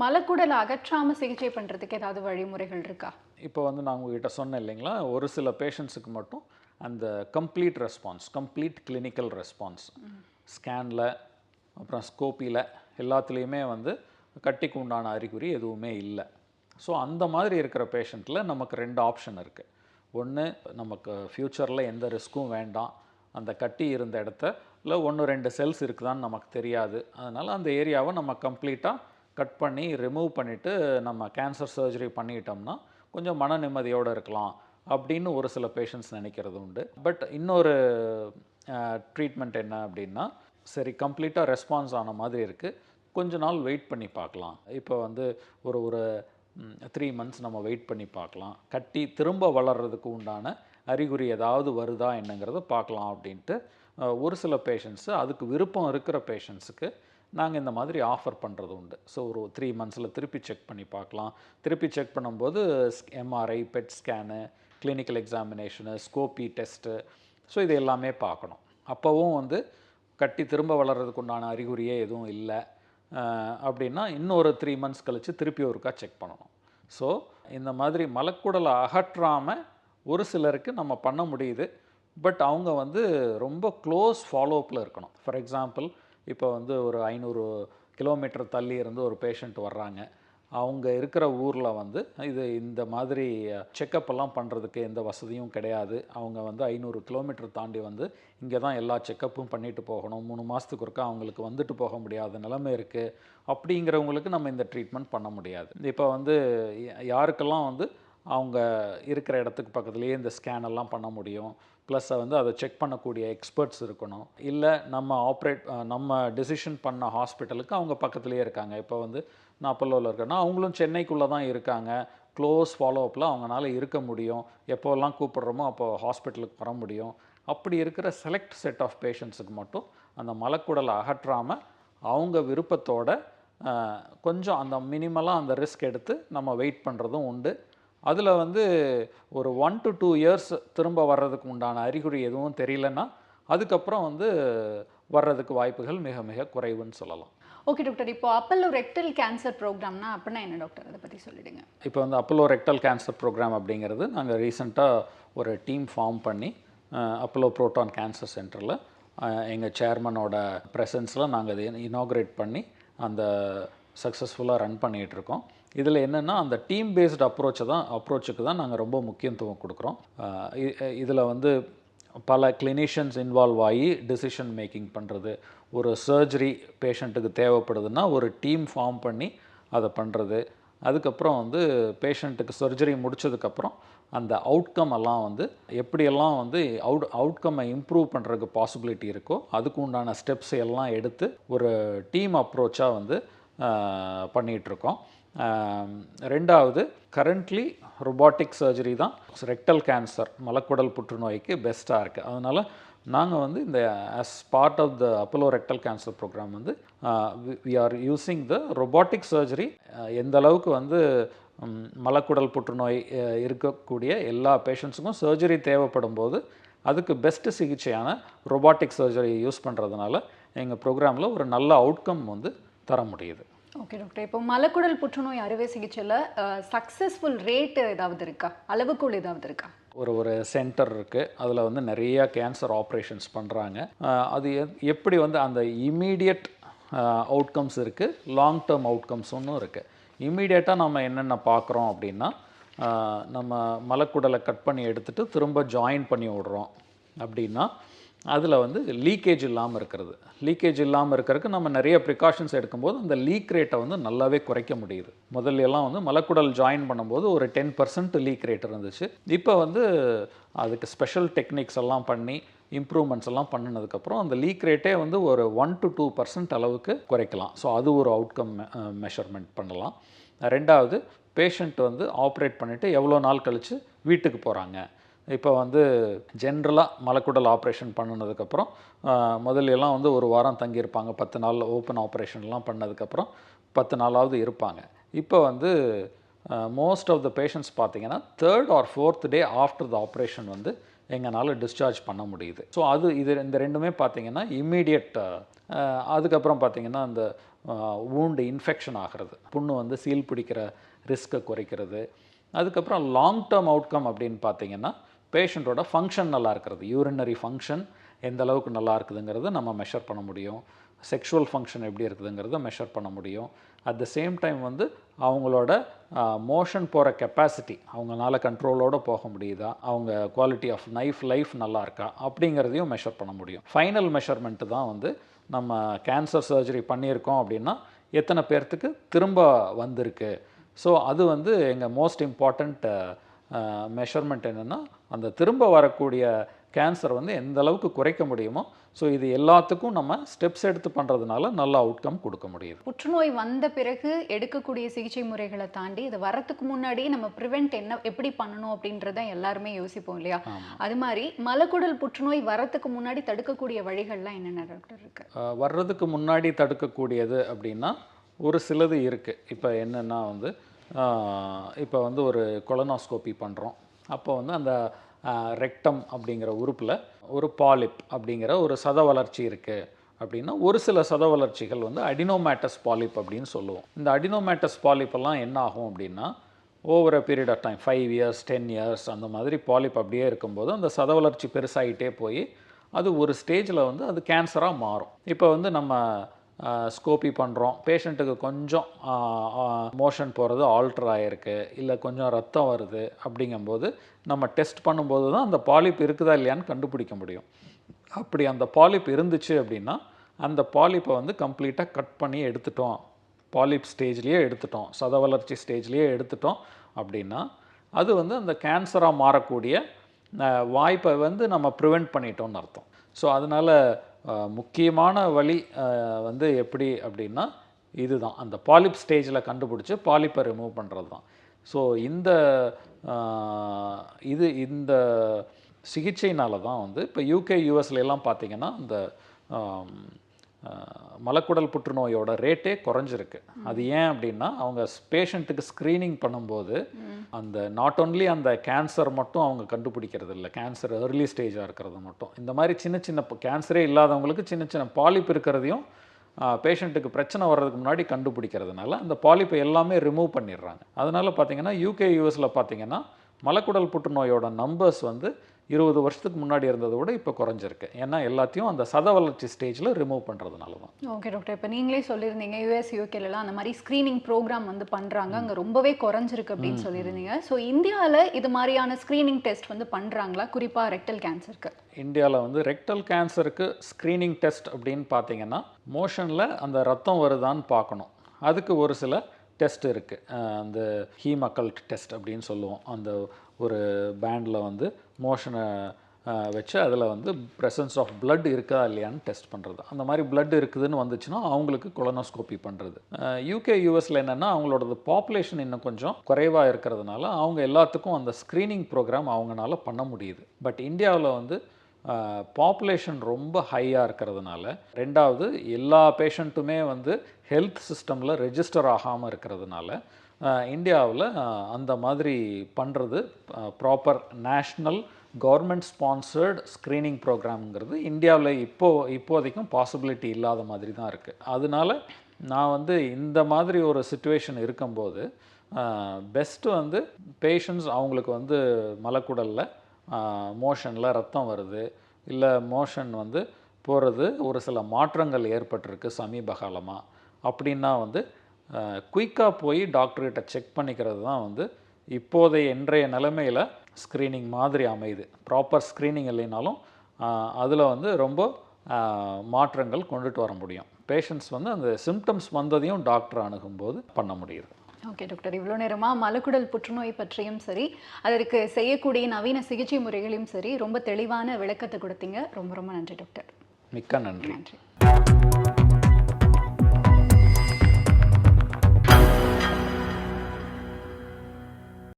மலக்குடல் அகற்றாமல் சிகிச்சை பண்ணுறதுக்கு ஏதாவது வழிமுறைகள் இருக்கா? இப்போ வந்து நான் உங்ககிட்ட சொன்னேன் இல்லைங்களா? ஒரு சில பேஷண்ட்ஸுக்கு மட்டும் அந்த complete response complete clinical response ஸ்கேனில் அப்புறம் ஸ்கோப்பியில் எல்லாத்துலேயுமே வந்து கட்டிக்கு உண்டான அறிகுறி எதுவுமே இல்லை. ஸோ அந்த மாதிரி இருக்கிற பேஷண்ட்டில் நமக்கு ரெண்டு ஆப்ஷன் இருக்குது ஒன்று நமக்கு ஃப்யூச்சரில் எந்த ரிஸ்க்கும் வேண்டாம். அந்த கட்டி இருந்த இடத்துல ஒன்று ரெண்டு செல்ஸ் இருக்குதான்னு நமக்கு தெரியாது. அதனால் அந்த ஏரியாவை நம்ம கம்ப்ளீட்டாக கட் பண்ணி ரிமூவ் பண்ணிவிட்டு நம்ம கேன்சர் சர்ஜரி பண்ணிட்டோம்னா கொஞ்சம் மன நிம்மதியோடு இருக்கலாம் அப்படின்னு ஒரு சில பேஷண்ட்ஸ் நினைக்கிறது உண்டு. பட் இன்னொரு ட்ரீட்மெண்ட் என்ன அப்படின்னா சரி கம்ப்ளீட்டாக ரெஸ்பான்ஸ் ஆன மாதிரி இருக்குது கொஞ்ச நாள் வெயிட் பண்ணி பார்க்கலாம். இப்போ வந்து ஒரு ஒரு த்ரீ மந்த்ஸ் நம்ம வெயிட் பண்ணி பார்க்கலாம். கட்டி திரும்ப வளர்கிறதுக்கு உண்டான அறிகுறி ஏதாவது வருதா என்னங்கிறத பார்க்கலாம் அப்படின்ட்டு ஒரு சில பேஷண்ட்ஸு அதுக்கு விருப்பம் இருக்கிற பேஷண்ட்ஸுக்கு நாங்கள் இந்த மாதிரி ஆஃபர் பண்ணுறது உண்டு. ஸோ ஒரு த்ரீ மந்த்ஸில் திருப்பி செக் பண்ணி பார்க்கலாம். திருப்பி செக் பண்ணும்போது MRI PET scan clinical examination scopy test so இது எல்லாமே பார்க்கணும். அப்போவும் வந்து கட்டி திரும்ப வளர்கிறதுக்கு உண்டான அறிகுறியே எதுவும் இல்லை. அப்படின்னா இன்னொரு த்ரீ மந்த்ஸ் கழித்து திருப்பி ஒருக்கா செக் பண்ணணும். ஸோ இந்த மாதிரி மலக்குடலை அகற்றாமல் ஒரு சிலருக்கு நம்ம பண்ண முடியுது. பட் அவங்க வந்து ரொம்ப க்ளோஸ் ஃபாலோஅப்பில் இருக்கணும். ஃபார் எக்ஸாம்பிள் இப்போ வந்து ஒரு ஐநூறு கிலோமீட்டர் தள்ளி இருந்து ஒரு பேஷண்ட் வர்றாங்க. அவங்க இருக்கிற ஊரில் வந்து இது இந்த மாதிரி செக்கப் எல்லாம் பண்ணுறதுக்கு எந்த வசதியும் கிடையாது. அவங்க வந்து ஐநூறு கிலோமீட்டர் தாண்டி வந்து இங்கே தான் எல்லா செக்கப்பும் பண்ணிட்டு போகணும். மூணு மாதத்துக்கு ஒருக்கா அவங்களுக்கு வந்துட்டு போக முடியாத நிலைமை இருக்குது அப்படிங்கிறவங்களுக்கு நம்ம இந்த ட்ரீட்மெண்ட் பண்ண முடியாது. இப்போ வந்து யாருக்கெல்லாம் வந்து அவங்க இருக்கிற இடத்துக்கு பக்கத்துலேயே இந்த ஸ்கேன் எல்லாம் பண்ண முடியும். ப்ளஸ் வந்து அதை செக் பண்ணக்கூடிய எக்ஸ்பர்ட்ஸ் இருக்கணும். இல்லை நம்ம ஆப்ரேட் நம்ம டெசிஷன் பண்ண ஹாஸ்பிட்டலுக்கு அவங்க பக்கத்துலேயே இருக்காங்க. இப்போ வந்து நான் அப்பல்லோவில் இருக்கேன்னா அவங்களும் சென்னைக்குள்ளே தான் இருக்காங்க. க்ளோஸ் ஃபாலோஅப்பில் அவங்களால இருக்க முடியும். எப்போல்லாம் கூப்பிட்றோமோ அப்போ ஹாஸ்பிட்டலுக்கு வர முடியும். அப்படி இருக்கிற செலக்ட் செட் ஆஃப் பேஷண்ட்ஸுக்கு மட்டும் அந்த மலக்குடலை அகற்றாமல் அவங்க விருப்பத்தோட கொஞ்சம் அந்த மினிமலாக அந்த ரிஸ்க் எடுத்து நம்ம வெயிட் பண்ணுறதும் உண்டு. அதில் வந்து ஒரு ஒன் டு டூ இயர்ஸ் திரும்ப வர்றதுக்கு உண்டான அறிகுறி எதுவும் தெரியலன்னா அதுக்கப்புறம் வந்து வர்றதுக்கு வாய்ப்புகள் மிக மிக குறைவுன்னு சொல்லலாம். ஓகே டாக்டர் இப்போ அப்பல்லோ ரெக்டல் கேன்சர் ப்ரோக்ராம்னா அப்படின்னா என்ன டாக்டர் அதை பற்றி சொல்லிடுங்க. இப்போ வந்து அப்போலோ ரெக்டல் கேன்சர் ப்ரோக்ராம் அப்படிங்கிறது நாங்கள் ரீசெண்டாக ஒரு டீம் ஃபார்ம் பண்ணி அப்போலோ ப்ரோட்டான் கேன்சர் சென்டரில் எங்கள் சேர்மனோட ப்ரெசன்ஸில் நாங்கள் அதை இனாக்ரேட் பண்ணி அந்த சக்ஸஸ்ஃபுல்லாக ரன் பண்ணிகிட்ருக்கோம் இதில் என்னென்னா அந்த டீம் பேஸ்டு அப்ரோச்சை தான் அப்ரோச்சுக்கு தான் நாங்கள் ரொம்ப முக்கியத்துவம் கொடுக்குறோம். இதில் வந்து பல கிளினிஷியன்ஸ் இன்வால்வ் ஆகி டிசிஷன் மேக்கிங் பண்ணுறது ஒரு சர்ஜரி பேஷண்ட்டுக்கு தேவைப்படுதுன்னா ஒரு டீம் ஃபார்ம் பண்ணி அதை பண்ணுறது அதுக்கப்புறம் வந்து பேஷண்ட்டுக்கு சர்ஜரி முடிச்சதுக்கப்புறம் அந்த அவுட்கம் எல்லாம் வந்து எப்படியெல்லாம் வந்து அவுட் அவுட்கம்மை இம்ப்ரூவ் பண்ணுறதுக்கு பாசிபிலிட்டி இருக்கோ அதுக்கு உண்டான ஸ்டெப்ஸ் எல்லாம் எடுத்து ஒரு டீம் அப்ரோச்சாக வந்து பண்ணிகிட்ருக்கோம். ரெண்டாவது கரண்ட்லி ரொபாட்டிக் சர்ஜரி தான். ரெக்டல் கேன்சர் மலக்குடல் புற்றுநோய்க்கு பெஸ்ட்டாக இருக்குது அதனால் நாங்கள் வந்து இந்த as part of the Apollo rectal cancer program வந்து we are using the robotic surgery எந்த அளவுக்கு வந்து மலக்குடல் புற்றுநோய் இருக்கக்கூடிய எல்லா பேஷண்ட்ஸுக்கும் சர்ஜரி தேவைப்படும் போது அதுக்கு பெஸ்ட்டு சிகிச்சையான ரொபாட்டிக் சர்ஜரி யூஸ் பண்ணுறதுனால எங்கள் ப்ரோக்ராமில் ஒரு நல்ல அவுட்கம் வந்து தர முடியுது. ஓகே டாக்டர் இப்போ மலக்குடல் புற்றுநோய் அறுவை சிகிச்சையில் சக்ஸஸ்ஃபுல் ரேட் ஏதாவது இருக்கா? அளவுக்குள் ஏதாவது இருக்கா? ஒரு ஒரு சென்டர் இருக்குது அதில் வந்து நிறைய கேன்சர் ஆப்ரேஷன்ஸ் பண்ணுறாங்க அது எப்படி வந்து அந்த இமீடியட் அவுட்கம்ஸ் இருக்குது லாங் டேர்ம் ஒன்றும் இருக்குது இமீடியட்டாக நம்ம என்னென்ன பார்க்குறோம் அப்படின்னா நம்ம மலக்குடலை கட் பண்ணி எடுத்துகிட்டு திரும்ப ஜாயின் பண்ணி விடுறோம் அப்படின்னா அதில் வந்து லீக்கேஜ் இல்லாமல் இருக்கிறது. லீக்கேஜ் இல்லாமல் இருக்கிறதுக்கு நம்ம நிறைய ப்ரிகாஷன்ஸ் எடுக்கும்போது அந்த லீக் ரேட்டை வந்து நல்லாவே குறைக்க முடியுது. முதல்ல எல்லாம் வந்து மலக்குடல் ஜாயின் பண்ணும்போது ஒரு டென் பர்சன்ட் லீக் ரேட் இருந்துச்சு. இப்போ வந்து அதுக்கு ஸ்பெஷல் டெக்னிக்ஸ் எல்லாம் பண்ணி இம்ப்ரூவ்மெண்ட்ஸ் எல்லாம் பண்ணினதுக்கப்புறம் அந்த லீக் ரேட்டே வந்து ஒரு ஒன் டு டூ பர்சன்ட் அளவுக்கு குறைக்கலாம். ஸோ அது ஒரு அவுட்கம் மெஷர்மெண்ட் பண்ணலாம். ரெண்டாவது பேஷண்ட் வந்து ஆப்ரேட் பண்ணிவிட்டு எவ்வளோ நாள் கழித்து வீட்டுக்கு போகிறாங்க இப்போ வந்து ஜென்ரலாக மலக்குடல் ஆப்ரேஷன் பண்ணினதுக்கப்புறம் முதல்ல வந்து ஒரு வாரம் தங்கியிருப்பாங்க. பத்து நாள் ஓப்பன் ஆப்ரேஷன்லாம் பண்ணதுக்கப்புறம் பத்து நாளாவது இருப்பாங்க. இப்போ வந்து மோஸ்ட் ஆஃப் த பேஷண்ட்ஸ் பார்த்தீங்கன்னா third or fourth day after the operation வந்து எங்களால் டிஸ்சார்ஜ் பண்ண முடியுது. ஸோ அது இது இந்த ரெண்டுமே பார்த்திங்கன்னா இம்மீடியட் அதுக்கப்புறம் பார்த்தீங்கன்னா அந்த வூண்டு இன்ஃபெக்ஷன் ஆகிறது. புண்ணு வந்து சீல் பிடிக்கிற ரிஸ்க்கை குறைக்கிறது. அதுக்கப்புறம் லாங் டேர்ம் அவுட்கம் அப்படின்னு பார்த்தீங்கன்னா பேஷண்ட்டோட ஃபங்க்ஷன் நல்லா இருக்கிறது. யூரினரி ஃபங்க்ஷன் எந்த அளவுக்கு நல்லா இருக்குதுங்கிறத நம்ம மெஷர் பண்ண முடியும். செக்ஷுவல் ஃபங்க்ஷன் எப்படி இருக்குதுங்கிறத மெஷர் பண்ண முடியும். அட் த சேம் டைம் வந்து அவங்களோட மோஷன் போகிற கெப்பாசிட்டி அவங்களால கண்ட்ரோலோடு போக முடியுதா? அவங்க குவாலிட்டி ஆஃப் நைஃப் லைஃப் நல்லா இருக்கா? அப்படிங்கிறதையும் மெஷர் பண்ண முடியும். ஃபைனல் மெஷர்மெண்ட்டு தான் வந்து நம்ம கேன்சர் சர்ஜரி பண்ணியிருக்கோம் அப்படின்னா எத்தனை பேர்த்துக்கு திரும்ப வந்திருக்கு? ஸோ அது வந்து எங்கள் மோஸ்ட் இம்பார்ட்டண்ட் மெஷர்மெண்ட் என்னென்னா அந்த திரும்ப வரக்கூடிய கேன்சர் வந்து எந்த அளவுக்கு குறைக்க முடியுமோ ஸோ இது எல்லாத்துக்கும் நம்ம ஸ்டெப்ஸ் எடுத்து பண்ணுறதுனால நல்ல அவுட்கம் கொடுக்க முடியுது. புற்றுநோய் வந்த பிறகு எடுக்கக்கூடிய சிகிச்சை முறைகளை தாண்டி இது வரத்துக்கு முன்னாடியே நம்ம ப்ரிவென்ட் என்ன எப்படி பண்ணணும் அப்படின்றத எல்லாருமே யோசிப்போம் இல்லையா? அது மாதிரி மலக்குடல் புற்றுநோய் வரத்துக்கு முன்னாடி தடுக்கக்கூடிய வழிகள்லாம் என்னென்ன டாக்டர் இருக்கு? வர்றதுக்கு முன்னாடி தடுக்கக்கூடியது அப்படின்னா ஒரு சிலது இருக்குது இப்போ என்னென்னா வந்து இப்போ வந்து ஒரு கொலனாஸ்கோபி பண்ணுறோம் அப்போ வந்து அந்த ரெக்டம் அப்படிங்கிற உறுப்பில் ஒரு பாலிப் அப்படிங்கிற ஒரு சத வளர்ச்சி இருக்குது அப்படின்னா ஒரு சில சத வளர்ச்சிகள் வந்து அடினோமேட்டஸ் பாலிப் அப்படின்னு சொல்லுவோம். இந்த அடினோமேட்டஸ் பாலிப்பெல்லாம் என்ன ஆகும் அப்படின்னா over a period of time five years ten years அந்த மாதிரி பாலிப் அப்படியே இருக்கும்போது அந்த சத வளர்ச்சி பெருசாகிட்டே போய் அது ஒரு ஸ்டேஜில் வந்து அது கேன்சராக மாறும். இப்போ வந்து நம்ம ஸ்கோப்பி பண்ணுறோம் பேஷண்ட்டுக்கு கொஞ்சம் மோஷன் போகிறது ஆல்ட்ரு ஆகிருக்கு இல்லை கொஞ்சம் ரத்தம் வருது அப்படிங்கும்போது நம்ம டெஸ்ட் பண்ணும்போது தான் அந்த பாலிப் இருக்குதா இல்லையான்னு கண்டுபிடிக்க முடியும். அப்படி அந்த பாலிப் இருந்துச்சு அப்படின்னா அந்த பாலிப்பை வந்து கம்ப்ளீட்டாக கட் பண்ணி எடுத்துட்டோம். பாலிப் ஸ்டேஜ்லேயே எடுத்துட்டோம். சத வளர்ச்சி ஸ்டேஜ்லேயே எடுத்துட்டோம் அப்படின்னா அது வந்து அந்த கேன்சராக மாறக்கூடிய வாய்ப்பை வந்து நம்ம ப்ரிவெண்ட் பண்ணிட்டோம்னு அர்த்தம். ஸோ அதனால் முக்கியமான வழி வந்து எப்படி அப்படின்னா இதுதான். அந்த பாலிப் ஸ்டேஜில் கண்டுபிடிச்சி பாலிப்பை ரிமூவ் பண்ணுறது தான் ஸோ இந்த இது இந்த சிகிச்சையினால தான் வந்து இப்போ யூகே யூஎஸ்லாம் பார்த்திங்கன்னா பார்த்தீங்கன்னா மலக்குடல் புற்றுநோயோட ரேட்டே குறைஞ்சிருக்கு. அது ஏன் அப்படின்னா அவங்க பேஷண்ட்டுக்கு ஸ்க்ரீனிங் பண்ணும்போது அந்த நாட் ஒன்லி அந்த கேன்சர் மட்டும் அவங்க கண்டுபிடிக்கிறது இல்லை கேன்சர் ஏர்லி ஸ்டேஜாக இருக்கிறது மட்டும். இந்த மாதிரி சின்ன சின்ன கேன்சரே இல்லாதவங்களுக்கு சின்ன சின்ன பாலிப் இருக்கிறதையும் பேஷண்ட்டுக்கு பிரச்சனை வர்றதுக்கு முன்னாடி கண்டுபிடிக்கிறதுனால அந்த பாலிப்பை எல்லாமே ரிமூவ் பண்ணிடுறாங்க. அதனால் பார்த்தீங்கன்னா யூகே யூஎஸில் பார்த்தீங்கன்னா மலக்குடல் புற்றுநோயோட நம்பர்ஸ் வந்து இருபது வருஷத்துக்கு முன்னாடி இருந்ததை விட இப்போ குறைஞ்சிருக்கு. ஏன்னா எல்லாத்தையும் அந்த சத வளர்ச்சி ஸ்டேஜில் ரிமூவ் பண்ணுறதுனால தான் ஓகே டாக்டர் இப்போ நீங்களே சொல்லியிருந்தீங்க யூஎஸ் யூகேலாம் அந்த மாதிரி ஸ்க்ரீனிங் ப்ரோக்ராம் வந்து பண்ணுறாங்க அங்கே ரொம்பவே குறைஞ்சிருக்கு அப்படின்னு சொல்லியிருந்தீங்க. ஸோ இந்தியாவில் இது மாதிரியான ஸ்க்ரீனிங் டெஸ்ட் வந்து பண்ணுறாங்களா குறிப்பாக ரெக்டல் கேன்சருக்கு இந்தியாவில் வந்து ரெக்டல் கேன்சருக்கு ஸ்க்ரீனிங் டெஸ்ட் அப்படின்னு பார்த்தீங்கன்னா மோஷனில் அந்த ரத்தம் வருதான்னு பார்க்கணும். அதுக்கு ஒரு சில டெஸ்ட் இருக்குது அந்த ஹீமக்கல்ட் டெஸ்ட் அப்படின்னு சொல்லுவோம். அந்த ஒரு பேண்டில் வந்து மோஷனை வச்சு அதில் வந்து ப்ரெசன்ஸ் ஆஃப் பிளட் இருக்கா இல்லையான்னு டெஸ்ட் பண்ணுறது அந்த மாதிரி பிளட் இருக்குதுன்னு வந்துச்சுன்னா அவங்களுக்கு கொலனோஸ்கோப்பி பண்ணுறது யூகே யூஎஸில் என்னென்னா அவங்களோடது பாப்புலேஷன் இன்னும் கொஞ்சம் குறைவாக இருக்கிறதுனால அவங்க எல்லாத்துக்கும் அந்த ஸ்க்ரீனிங் ப்ரோக்ராம் அவங்கனால பண்ண முடியுது. பட் இந்தியாவில் வந்து பாப்புலேஷன் ரொம்ப ஹையாக இருக்கிறதுனால ரெண்டாவது எல்லா பேஷண்ட்டுமே வந்து ஹெல்த் சிஸ்டமில் ரெஜிஸ்டர் ஆகாமல் இருக்கிறதுனால இந்தியாவில் அந்த மாதிரி பண்ணுறது proper national government sponsored screening ப்ரோக்ராம்ங்கிறது இந்தியாவில் இப்போ இப்போதைக்கும் பாசிபிலிட்டி இல்லாத மாதிரி தான் இருக்குது அதனால நான் வந்து இந்த மாதிரி ஒரு சுச்சுவேஷன் இருக்கும்போது பெஸ்ட்டு வந்து பேஷண்ட்ஸ் அவங்களுக்கு வந்து மலக்குடலில் மோஷனில் ரத்தம் வருது. இல்லை மோஷன் வந்து போகிறது ஒரு சில மாற்றங்கள் ஏற்பட்டிருக்கு சமீப காலமாக அப்படின்னா வந்து குயிக்காக போய் டாக்டர்கிட்ட செக் பண்ணிக்கிறது தான் வந்து இப்போதைய இன்றைய நிலைமையில் ஸ்க்ரீனிங் மாதிரி அமையுது. ப்ராப்பர் ஸ்க்ரீனிங் இல்லைனாலும் அதில் வந்து ரொம்ப மாற்றங்கள் கொண்டுட்டு வர முடியும். பேஷண்ட்ஸ் வந்து அந்த சிம்டம்ஸ் வந்ததையும் டாக்டர் அணுகும்போது பண்ண முடியுது. Okay doctor. இவ்வளோ நேரமாக மலக்குடல் புற்றுநோய் பற்றியும் சரி அதற்கு செய்யக்கூடிய நவீன சிகிச்சை முறைகளையும் சரி ரொம்ப தெளிவான விளக்கத்தை கொடுத்தீங்க. ரொம்ப ரொம்ப நன்றி டாக்டர். மிக்க நன்றி. நன்றி.